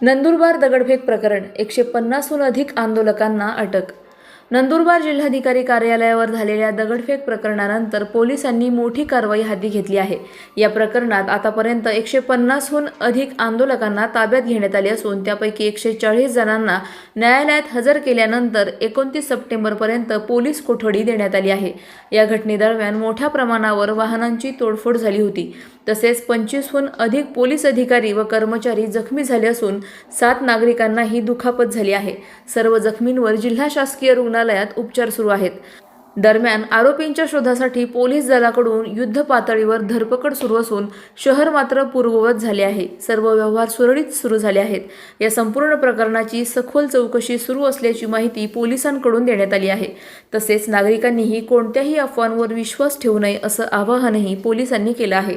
नंदुरबार दगडफेक प्रकरण एकशे पन्नासहून अधिक आंदोलकांना अटक. नंदुरबार जिल्हाधिकारी कार्यालयावर झालेल्या दगडफेक प्रकरणानंतर पोलिसांनी मोठी कारवाई हाती घेतली आहे. या प्रकरणात आतापर्यंत एकशे पन्नासहून अधिक आंदोलकांना ताब्यात घेण्यात आले असून त्यापैकी एकशे चाळीस जणांना न्यायालयात हजर केल्यानंतर एकोणतीस सप्टेंबरपर्यंत पोलीस कोठडी देण्यात आली आहे. या घटनेदरम्यान मोठ्या प्रमाणावर वाहनांची तोडफोड झाली होती. तसेच पंचवीसहून अधिक पोलीस अधिकारी व कर्मचारी जखमी झाले असून सात नागरिकांनाही दुखापत झाली आहे. सर्व जखमींवर जिल्हा शासकीय रुग्णालयात उपचार सुरू आहेत. दरम्यान आरोपींच्या शोधासाठी पोलीस दलाकडून युद्ध पातळीवर धरपकड सुरू असून शहर मात्र पूर्ववत झाले आहे. सर्व व्यवहार सुरळीत सुरू झाले आहेत. या संपूर्ण प्रकरणाची सखोल चौकशी सुरू असल्याची माहिती पोलिसांकडून देण्यात आली आहे. तसेच नागरिकांनीही कोणत्याही अफवांवर विश्वास ठेवू नये असं आवाहनही पोलिसांनी केलं आहे.